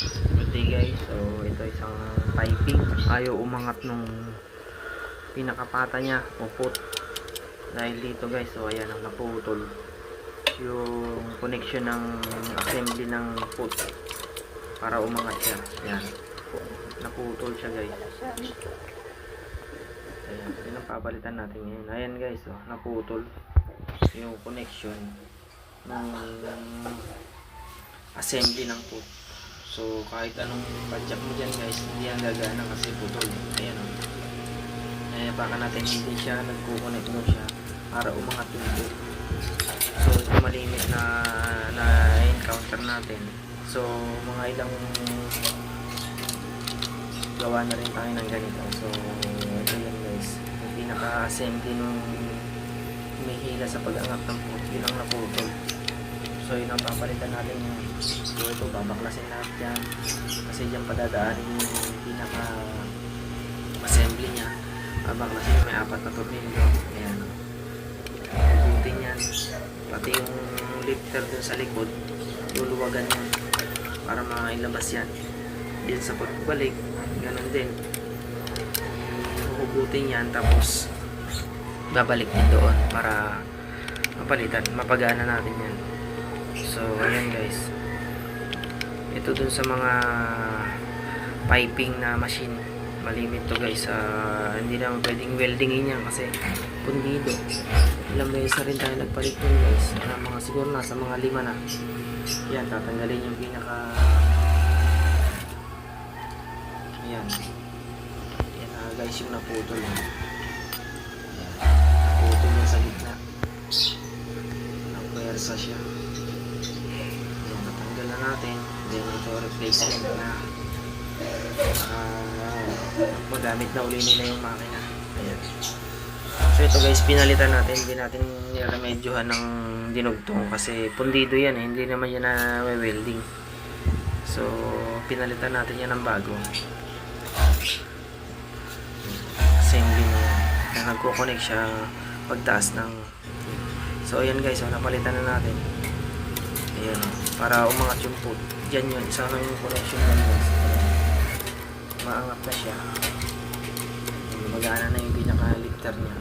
Day guys. So ito isang piping. Ayaw umangat nung pinakapata niya o foot. Dahil dito guys, so ayan ang naputol. Yung connection ng assembly ng foot para umangat siya. Ayan. Naputol siya guys. Ayan. Yun ang papalitan natin ngayon. Ayan guys, oh, naputol yung connection ng assembly ng foot. So, kahit anong padjak mo dyan guys, hindi yan gagana kasi putol. Ayan o. Eh, baka natin hindi siya nagkukonect mo siya para umangat yung foot. So, ito malimit na na encounter natin. So, mga ilang gawa na rin tayo ng ganito. So, ito yan guys. Yung pinaka-assembly nung humihila sa pag-angat ng foot, yun ang naputol. So yun ang papalitan natin yung so ito babaklasin lahat yan. Kasi dyan padadaanin yung pinaka assembly niya. Babaklasin may apat na tornilyo ayan. Bubutin yan. Pati yung lifter dun sa likod luluwagan yan para mailabas yan. Din sa pagbalik ganun din. Huhugutin yan tapos babalik din doon para mapalitan mapagana natin yan So, ayan guys. Ito dun sa mga piping na machine. Malimit to guys. Ah, hindi naman pwedeng weldingin yan kasi pundido. Ilang beses rin tayo nagpalit nun guys. Na mga siguro nasa mga lima na. Yan, tatanggalin yung pinaka... Yan. Yan ah, guys yung naputol. Yan. Naputol yung sa gitna. Napwersa siya. Na natin. Then ito replacement na uh, magamit na uli nila yung makina. Ayan. So ito guys, pinalitan natin. Hindi natin niremedyohan ng dinugtong kasi pundido yan eh. Hindi naman yan na welding. So, pinalitan natin yan ng bago. Assembly na yan. Na nagko-connect siya pagtaas ng So ayan guys, oh, napalitan na natin. Ayan, para umangat yung foot. Diyan yun, sana yung connection yan guys. Maangat na siya. Magana na yung pinaka-lifter niya.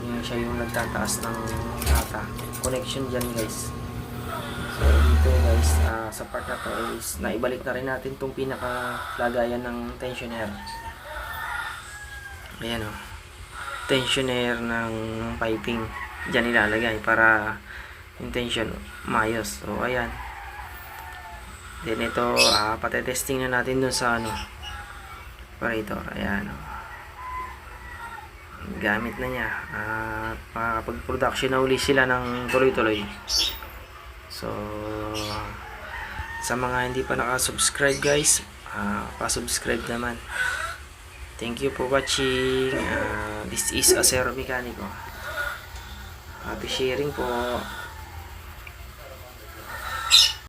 Ayan. Yan siya yung nagtataas ng data. Connection dyan guys. So dito guys, ah, sa part na to is naibalik na rin natin tong pinaka-lagayan ng tensioner. Ayan oh tensioner ng piping dyan ilalagay para yung tension maayos so ayan then ito uh, patetesting na natin dun sa ano operator ayan oh. gamit na niya at makakapag production na uli sila ng tuloy tuloy so sa mga hindi pa nakasubscribe guys uh, pa-subscribe naman Thank you for watching. Uh, this is Acero Mecanico. Happy sharing po.